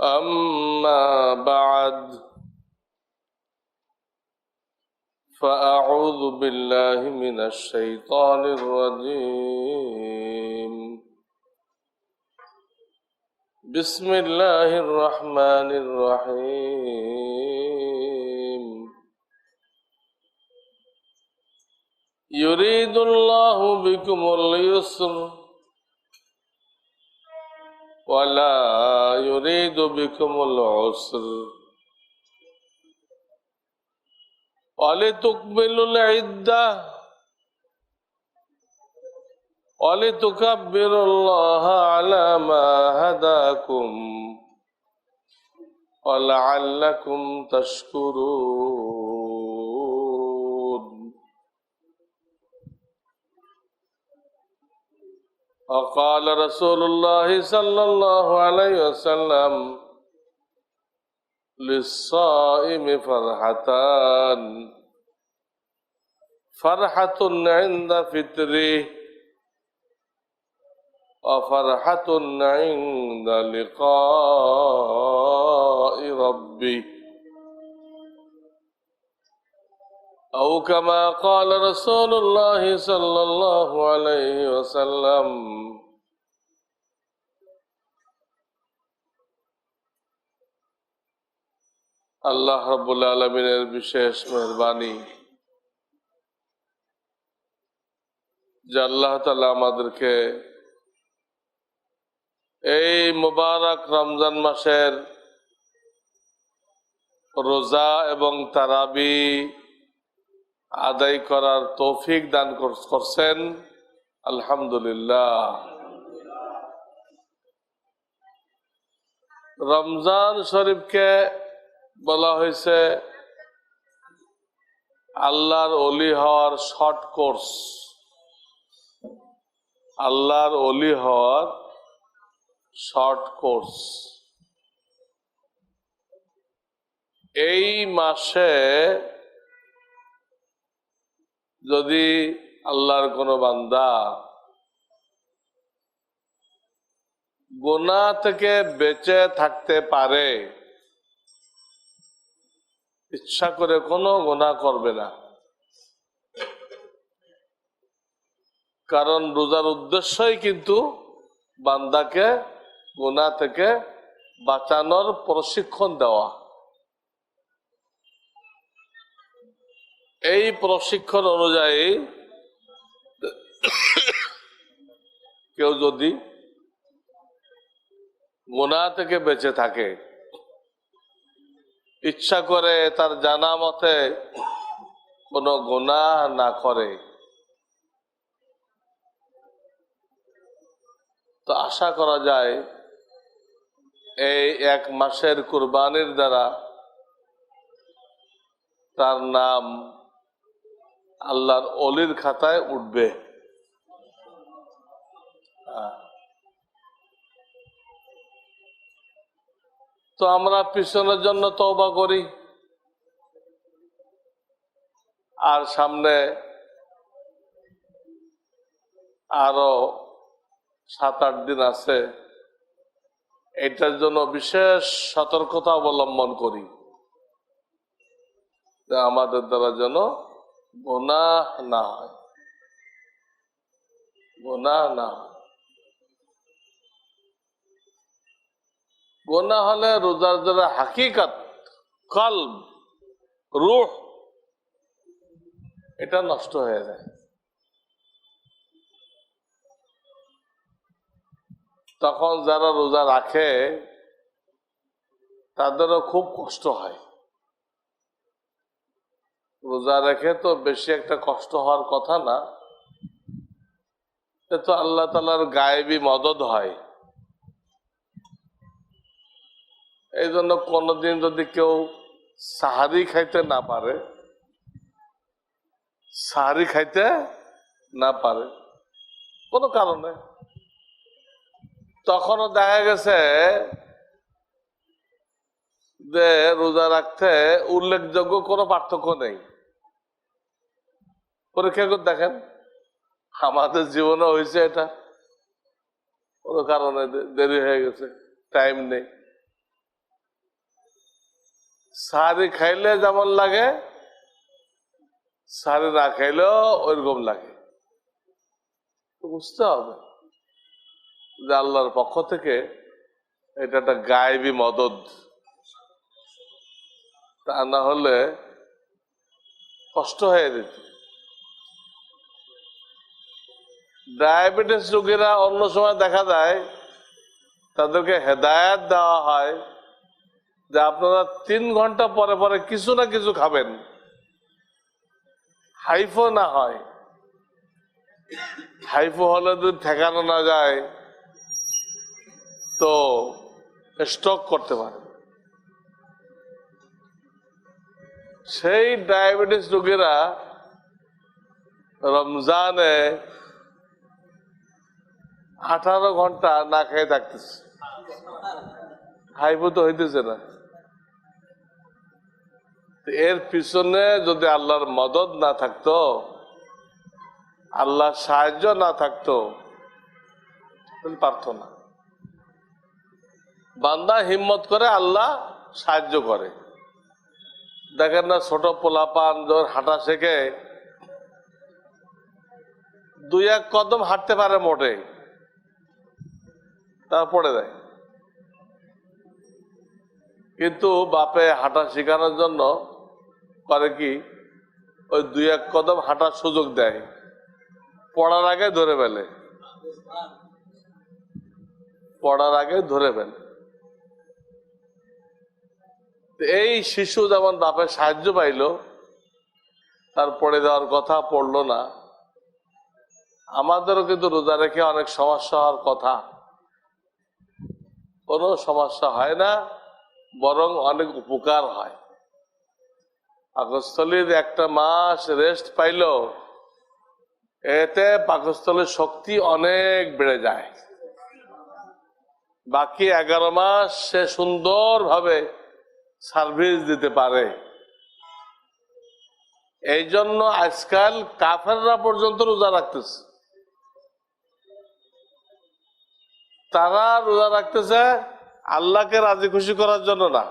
أما بعد فأعوذ بالله من الشيطان الرجيم. بسم الله الرحمن الرحيم. يريد الله بكم اليسر ولا يريد بكم العسر ولتكملوا العدة ولتكبروا الله على ما هداكم ولعلكم تشكرون وقال رسول الله صلى الله عليه وسلم للصائم فرحتان. فرحة عند فطره وفرحة عند لقاء ربه. أو كما قال رسول الله صلى الله عليه وسلم আল্লাহ রব্বুল আলমিনের বিশেষ মেহরবানি। যে আল্লাহ তালা আমাদেরকে এই মুবারক রমজান মাসের রোজা এবং তারাবি আদায় করার তৌফিক দান করছেন। আলহামদুলিল্লাহ। রমজান শরীফকে বলা হয়েছে, আল্লাহর অলি হওয়ার শর্ট কোর্স। আল্লাহর অলি হওয়ার শর্ট কোর্স। এই মাসে যদি আল্লাহর কোনো বান্দা গোনা থেকে বেঁচে থাকতে পারে ইচ্ছা করে কোনো গোনা করবে না। কারণ রোজার উদ্দেশ্যই কিন্তু বান্দাকে গোনা থেকে বাঁচানোর প্রশিক্ষণ দেওয়া। এই প্রশিক্ষণ অনুযায়ী কেউ যদি গোনা থেকে বেঁচে থাকে ইচ্ছা করে তার জানা মতে কোনো গোনা না করে। তো আশা করা যায়, এই এক মাসের কুরবানির দ্বারা তার নাম আল্লাহর অলির খাতায় উঠবে। তো আমরা পিছনের জন্য তওবা করি। আর সামনে আরও সাত আট দিন আছে। এটার জন্য বিশেষ সতর্কতা অবলম্বন করি। আমাদের দ্বারা যেন গোনাহ না হয়। গোনাহ না হয়। গোনা হলে রোজার দ্বারা হাকিকাত, কলব, রুহ, এটা নষ্ট হয়ে যায়। তখন যারা রোজা রাখে, তাদেরও খুব কষ্ট হয়। রোজা রেখে তো বেশি একটা কষ্ট হওয়ার কথা না। এ তো আল্লাহ তালার গায়েবী মদত হয়। এই জন্য কোনোদিন যদি কেউ সাহারি খাইতে না পারে, সাহারি খাইতে না পারে, কোনো কারণে। তখনও দেখা গেছে যে রোজা রাখতে উল্লেখযোগ্য কোনো পার্থক্য নেই। পরীক্ষা করে দেখেন, আমাদের জীবনে হয়েছে এটা। কোনো কারণে দেরি হয়ে গেছে টাইম নেই। সারি খাইলে যেমন লাগে সারি না খাইলেও ওইরকম লাগে। বুঝতে হবে যে আল্লাহর পক্ষ থেকে এটা একটা গায়েবী মদত তা না হলে কষ্ট হয়ে যেত। ডায়াবেটিস রোগীরা অন্য সময় দেখা যায় তাদেরকে হেদায়াত দেওয়া হয়। যে আপনারা তিন ঘণ্টা পরে পরে কিছু না কিছু খাবেন। হাইফো না হয়। হাইফো হলে যদি ঠেকানো না যায়, তো স্টক করতে পারে সেই ডায়াবেটিস রোগীরা রমজানে আঠারো ঘণ্টা না খেয়ে থাকতেছে। হাইপো তো হইতেছে না। এর পিছনে যদি আল্লাহর মদত না থাকতো, আল্লাহর সাহায্য না থাকতো পারতো না। বান্দা হিম্মত করে আল্লাহ সাহায্য করে। দেখেন না, ছোট পোলাপান যখন হাঁটা শেখে, দুই এক কদম হাঁটতে পারে মোটে তার তারপরে দেয় কিন্তু বাপে হাঁটা শেখানোর জন্য করে কি? ওই দুই এক কদম হাঁটার সুযোগ দেয়। পড়ার আগে ধরে ফেলে। পড়ার আগে ধরে ফেলে। এই শিশু যেমন বাপের সাহায্য পাইল, তার পড়ে দেওয়ার কথা পড়ল না। আমাদেরও কিন্তু রোজা রেখে অনেক সমস্যা হওয়ার কথা। কোনো সমস্যা হয় না, বরং অনেক উপকার হয়। পাকস্থলীর একটা মাস রেস্ট পাইল এতে পাকস্থলীর শক্তি অনেক বেড়ে যায়। বাকি এগারো মাস সে সুন্দরভাবে সার্ভিস দিতে পারে এই জন্য আজকাল কাফেররা পর্যন্ত রোজা রাখতেছে তারা রোজা রাখতেছে আল্লাহকে রাজি খুশি করার জন্য না।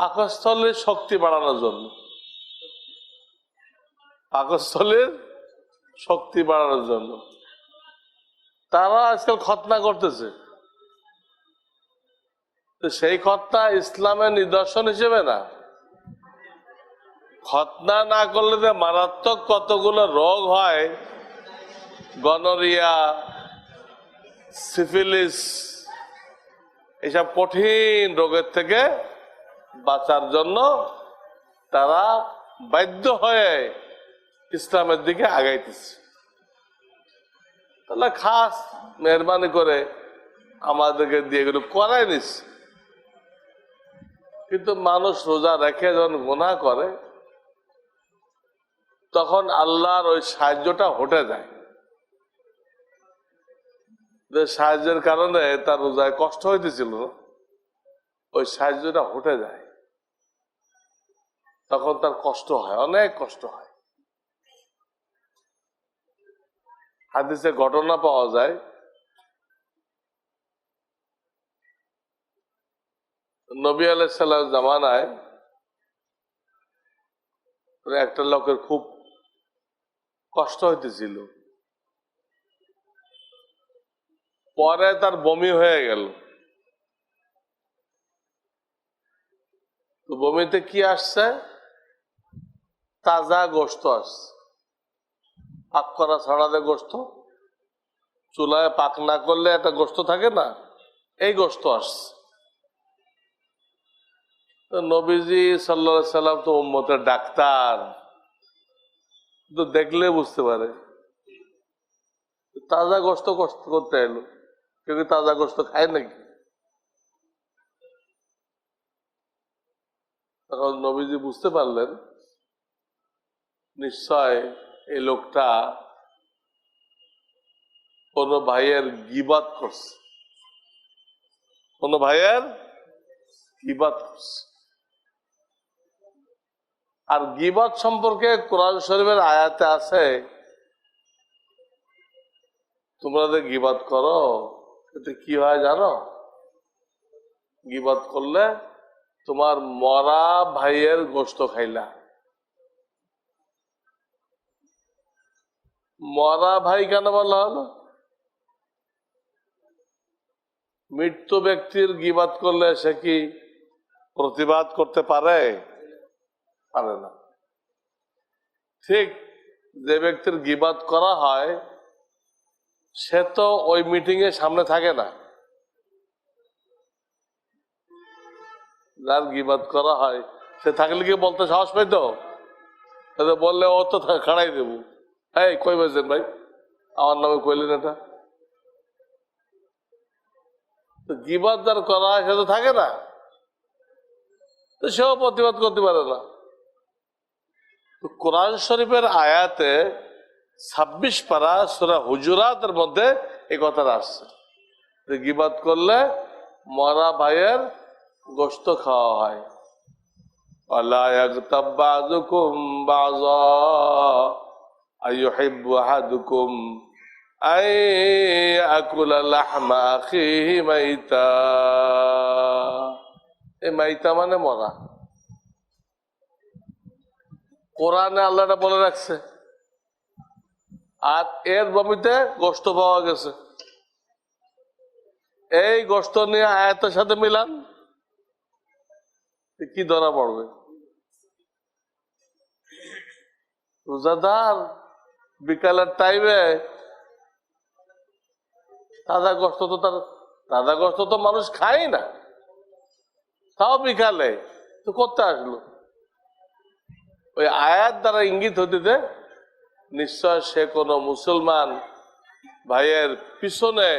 পাকস্থলীর শক্তি বাড়ানোর জন্য। পাকস্থলীর শক্তি বাড়ানোর জন্য। তারা আজকাল খতনা করতেছে। সেই খতনা ইসলামের নিদর্শন হিসেবে না। খতনা না করলে যে মারাত্মক কতগুলো রোগ হয়, গনরিয়া, সিফিলিস, এসব কঠিন রোগের থেকে বাঁচার জন্য তারা বাধ্য হয়ে ইসলামের দিকে আগাইতেছে। তাহলে খাস মেহরবানি করে আমাদেরকে দিয়ে এগুলো করাই নিস কিন্তু মানুষ রোজা রেখে যখন গুণা করে, তখন আল্লাহর ওই সাহায্যটা হটে যায়। যে সাহায্যের কারণে তার রোজায় কষ্ট হইতেছিল, ওই সাহায্যটা হটে যায়। তখন তার কষ্ট হয়, অনেক কষ্ট হয়। হাদিসে ঘটনা পাওয়া যায়, নবী আলাইসাল্লাম জামানায় একটা লোকের খুব কষ্ট হইতেছিল। পরে তার বমি হয়ে গেল। বমিতে কি আসছে? তাজা গোস্ত আসছে পাক করা ছাড়াতে গোস্ত চুলায় পাক না করলে একটা গোস্ত থাকে না, এই গোস্ত আসছে নবীজি সাল্লা সাল্লাম তো উম্মতের ডাক্তার। তো দেখলে বুঝতে পারে। তাজা গোস্ত কষ্ট করতে এলো। কেউ তাজা গোস্ত খায় নাকি? তখন নবীজি বুঝতে পারলেন নিশ্চয় এই লোকটা কোন ভাইয়ের গিবাদ করছে। কোন ভাইয়ের গিবাদ করছে। আর গিবাদ সম্পর্কে কোরআন শরীফের আয়াতে আছে, তোমরা যে গিবাদ করো এতে কি হয় জানো? গিবাদ করলে তোমার মরা ভাইয়ের গোস্ত খাইলা। মরা ভাই কেন বলা হলো মৃত্যু ব্যক্তির গিবাদ করলে সে কি প্রতিবাদ করতে পারে? পারে না। ঠিক যে ব্যক্তির গিবাদ করা হয়, সে তো ওই মিটিং এর সামনে থাকে না। যার গিবাদ করা হয়, সে থাকলে কি বলতে সাহস পাইতো? বললে ও তো খাড়াই দেবো। এই, কই বাজছেন ভাই? আমার নামে কইলেন এটা? তো করা, সে তো থাকে না। তো সেও প্রতিবাদ করতে পারে না। তো কোরআন শরীফের আয়াতে ছাব্বিশ পারা সুরা হুজুরাতের মধ্যে এই কথাটা আসছে। যে গিবাদ করলে মরা ভাইয়ের গোস্ত খাওয়া হয়। আল্লাহ أيحب أحدكم أن يأكل لحم أخيه ميتا এই মাইতা মানে মরা কোরআনে আল্লাহটা বলে রাখছে আর এর বমিতে গোস্ত পাওয়া গেছে এই গোস্ত নিয়ে আয়াতের সাথে মিলান কি ধরা পড়বে রোজাদার বিকালের টাইমে তাজা গোস্ত তো তার তাজা গোস্ত তো মানুষ খায় না। তাও বিকালে। তো করতে আসলো। ওই আয়াত দ্বারা ইঙ্গিত হইতেছে নিশ্চয় সে কোনো মুসলমান ভাইয়ের পিছনে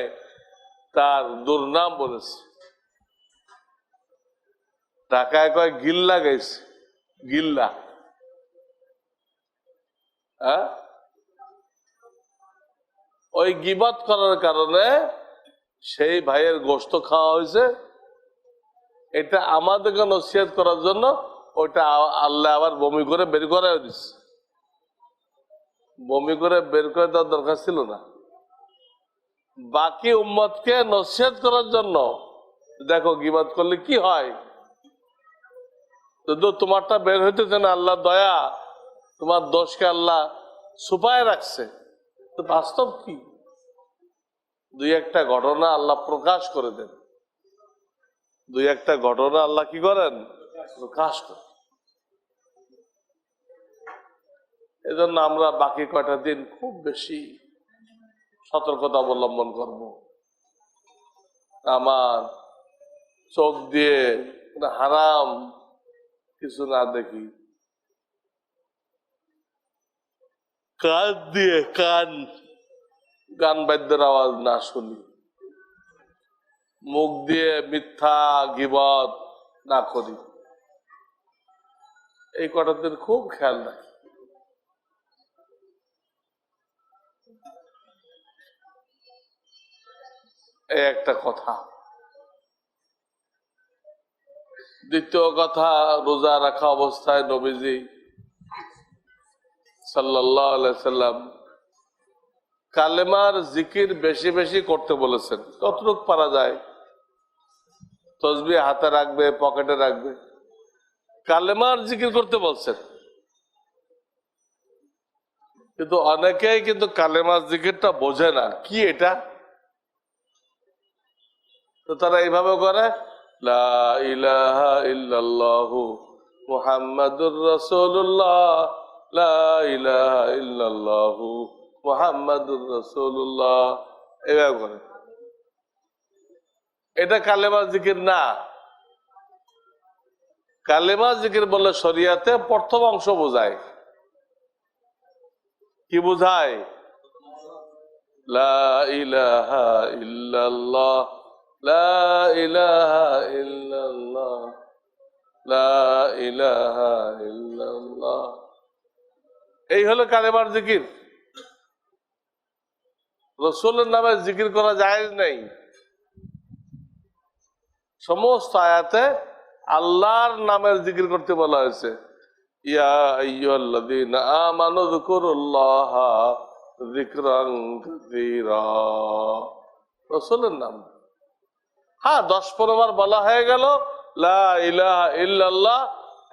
তার দুর্নাম বলেছে। ঢাকায় কয় গিল্লা গেছে গিল্লা। হ্যাঁ? ওই গিবাদ করার কারণে সেই ভাইয়ের গোস্ত খাওয়া হয়েছে। এটা আমাদেরকে নসিহত করার জন্য ওইটা আল্লাহ আবার বমি করে বের করে দিচ্ছে বমি করে বের করে দেওয়ার দরকার ছিল না। বাকি উম্মতকে নসিহত করার জন্য, দেখো গিবাদ করলে কি হয়? যদি তোমারটা বের হইতেছে না, আল্লাহ দয়া, তোমার দোষকে আল্লাহ ছুপায় রাখছে। তো বাস্তব কি? দুই একটা ঘটনা আল্লাহ প্রকাশ করে দেন। দুই একটা ঘটনা আল্লাহ কি করেন? প্রকাশ করেন। এজন্য আমরা বাকি কয়টা দিন খুব বেশি সতর্কতা অবলম্বন করব। আমার চোখ দিয়ে হারাম কিছু না দেখি। কান দিয়ে কান, গান বাদ্যের আওয়াজ না শুনি। মুখ দিয়ে মিথ্যা গিবত না করি। এই কটা দিন খুব খেয়াল রাখি। এই একটা কথা। দ্বিতীয় কথা, রোজা রাখা অবস্থায় নবীজি সাল্লাম কালেমার জিকির বেশি বেশি করতে বলেছেন। কতটুক পারা যায়? তসবি হাতে রাখবে, পকেটে রাখবে। কালেমার জিকির করতে বলছেন। কিন্তু অনেকেই কিন্তু কালেমার জিকিরটা বোঝে না। কি এটা? তো তারা এইভাবে করে, লা ইলাহা ইল্লাল্লাহু লা ইলাহা এইভাবে করে এটা কালেমা জিকির না। কালেমা জিকির বলে শরিয়াতে প্রথম অংশ বোঝায়। কি বোঝায়? লা ইলাহা লা ইলাহা লা ইলাহা এই হলো কালেমার জিকির। রসুলের নামে জিকির করা যায় নাই। সমস্ত আয়াতে আল্লাহর নামের জিকির করতে বলা হয়েছে। রসুলের নাম। হ্যাঁ দশ পনেরো বার বলা হয়ে গেল, লা ইলাহা ইল্লাল্লাহ।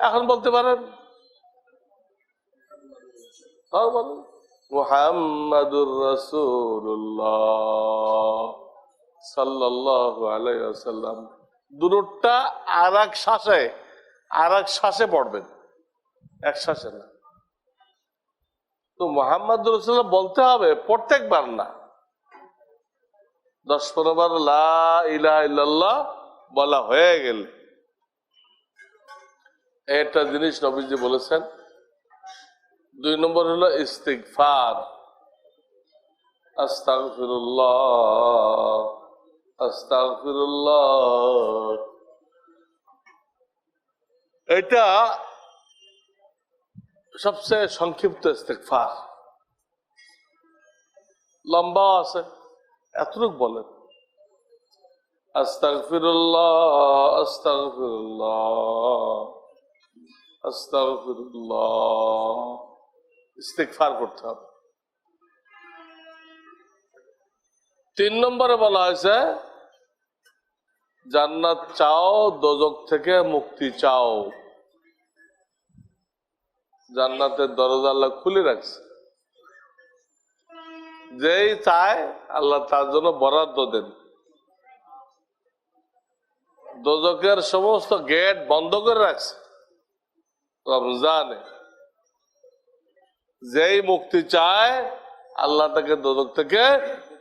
এখন বলতে পারেন তাও বলেন মুহাম্মাদুর রাসূলুল্লাহ সাল্লাল্লাহু আলাইহি ওয়াসাল্লাম। দুটোটা আর এক শ্বাসে, আর এক শ্বাসে পড়বেন। এক শ্বাসে না। তো মোহাম্মদ রসুল্লাহ বলতে হবে, প্রত্যেকবার না। দশ পনেরো বার লা ইলাহা ইল্লাল্লাহ বলা হয়ে গেলে। একটা জিনিস নবীজি বলেছেন দুই নম্বর হলো ইস্তিগফার। আস্তাগফিরুল্লাহ আস্তাগফিরুল্লাহ। এটা সবচেয়ে সংক্ষিপ্ত ইস্তেকফার লম্বা আছে, এতটুক বলেন। আস্তাগফিরুল্লাহ আস্তাগফিরুল্লাহ আস্তাগফিরুল্লাহ। ইস্তেকফার করতে হবে। তিন নম্বরে বলা হয়েছে, জান্নাত চাও, দোজক থেকে মুক্তি চাও। জান্নাতের দরজা আল্লাহ খুলে রাখছে। যেই চায়, আল্লাহ তার জন্য বরাদ্দ দেন। দোজকের সমস্ত গেট বন্ধ করে রাখছে। রমজানে যেই মুক্তি চায়, আল্লাহ তাকে দোদক থেকে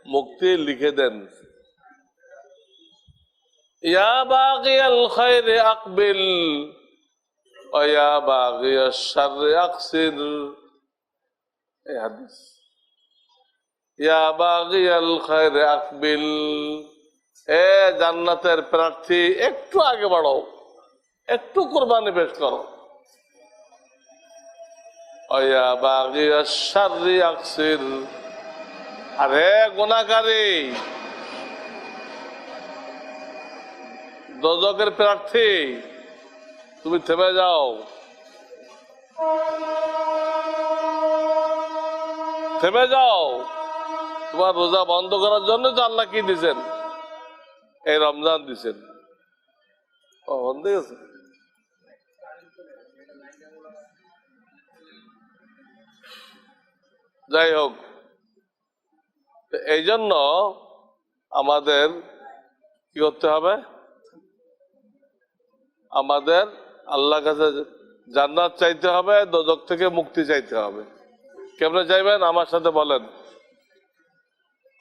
মুক্তি লিখে দেন। আকবিল এ জান্নাতের প্রার্থী একটু আগে বাড়ো একটু কোরবানি পেশ করো। অয়া আরে গুণাকারী দজকের প্রার্থী, তুমি থেমে যাও। থেমে যাও। তোমার রোজা বন্ধ করার জন্য তো আল্লাহ কি দিছেন? এই রমজান দিছেন। ও, বন্ধ গেছে? যাই হোক, এই জন্য আমাদের কি করতে হবে? আমাদের আল্লাহ কাছে জান্নাত চাইতে হবে, দোজক থেকে মুক্তি চাইতে হবে। কেমনে চাইবেন? আমার সাথে বলেন।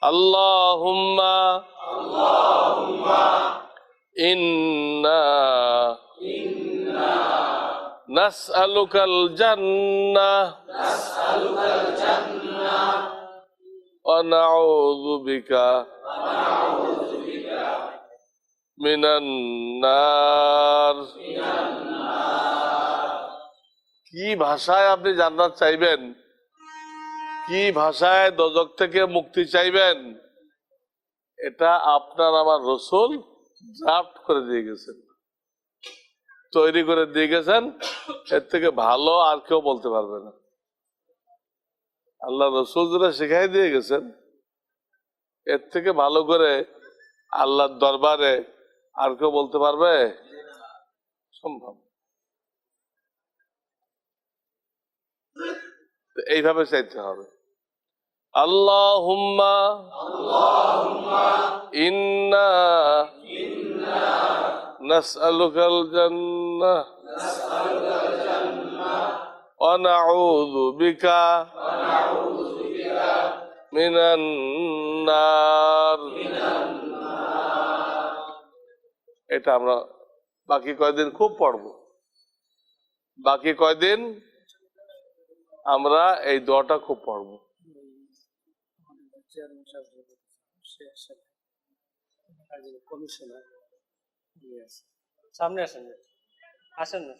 আল্লাহ ইন্না নাসআলুকাল জান্নাহ ونعوذ بك من النار কি ভাষায় আপনি জান্নাত চাইবেন কি ভাষায় দজক থেকে মুক্তি চাইবেন এটা আপনার আমার রসুল ড্রাফট করে দিয়ে গেছেন তৈরি করে দিয়ে গেছেন এর থেকে ভালো আর কেউ বলতে পারবে না। আল্লাহ রসুল শিখাই দিয়ে গেছেন, এর থেকে ভালো করে আল্লাহর দরবারে আর কেউ বলতে পারবে? সম্ভব। এইভাবে চাইতে হবে। আল্লাহ ইন্না নাসআলুকাল জান্নাহ ونعوذ بك من النار এটা আমরা বাকি কয়দিন খুব পড়ব বাকি কয়দিন আমরা এই দোয়াটা খুব পড়ব চেয়ারম্যান সাহেব যে সে আসেন একজন কমিশনার উনি আছেন। সামনে আসেন। আসেন না।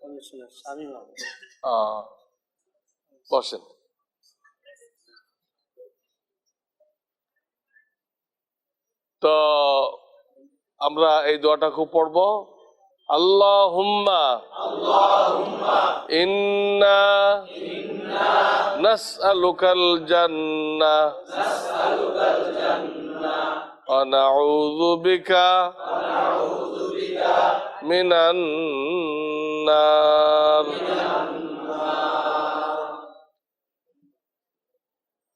কমিশনার বসেন। তো আমরা এই দোয়াটা খুব পড়ব। আল্লাহ হুম্মা ইন্না নাসআলুকাল জান্নাহ। ونعوذ بك মিনান নার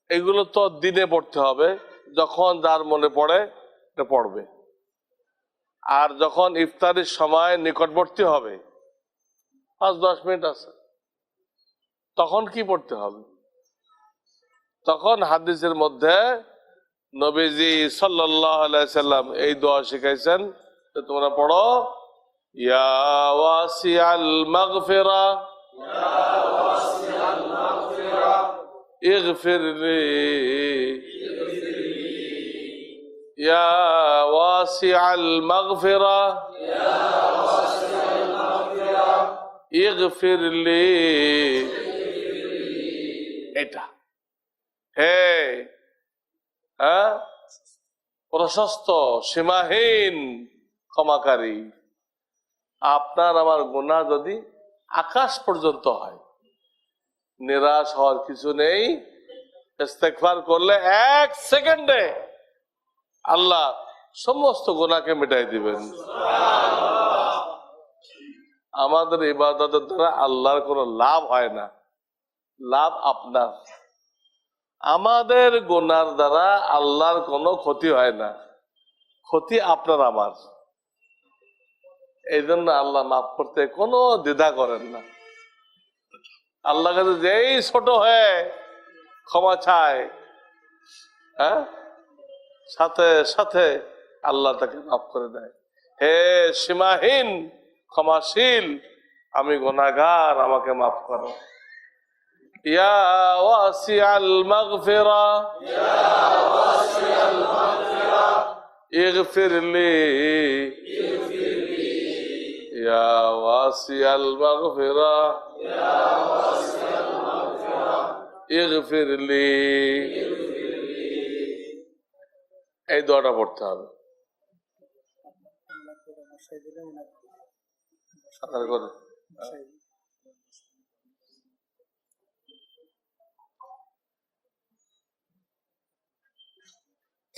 এগুলো তো দিনে পড়তে হবে যখন যার মনে পড়ে এটা পড়বে আর যখন ইফতারির সময় নিকটবর্তী হবে পাঁচ দশ মিনিট আছে তখন কি পড়তে হবে তখন হাদিসের মধ্যে নবীজি সাল্লাম এই দোয়া শিখাইছেন যে তোমরা পড়ো ইয়া ওয়াসিআল মাগফিরা اغفر لي يا واسع المغفرة اغفر لي এটা হে হ্যাঁ? প্রশস্ত, সীমাহীন ক্ষমাকারী। আপনার আমার গুণা যদি আকাশ পর্যন্ত হয়, নিরাশ হওয়ার কিছু নেই। করলে এক সেকেন্ডে আল্লাহ সমস্ত গুণাকে মিটাই দিবেন। আমাদের ইবাদতের দ্বারা আল্লাহর কোনো লাভ হয় না। লাভ আপনার। আমাদের গুনার দ্বারা আল্লাহর কোনো ক্ষতি হয় না। ক্ষতি আপনার আমার। এই জন্য আল্লাহ মাফ করতে কোনো দ্বিধা করেন না। আল্লাহ কাছে যেই ছোট হয়ে ক্ষমা চায় হ্যাঁ? সাথে সাথে আল্লাহ তাকে মাফ করে দেয়। হে সীমাহীন, ক্ষমাশীল, আমি গোনাগার আমাকে মাফ করো। ইয়া ওয়াসিআল মাগফিরা اغفر لي يا واسع المغفرة اغفر لي এই দোয়াটা পড়তে হবে বসাই দিলে মনে হয় সাঁতার করে বসাই দিলে।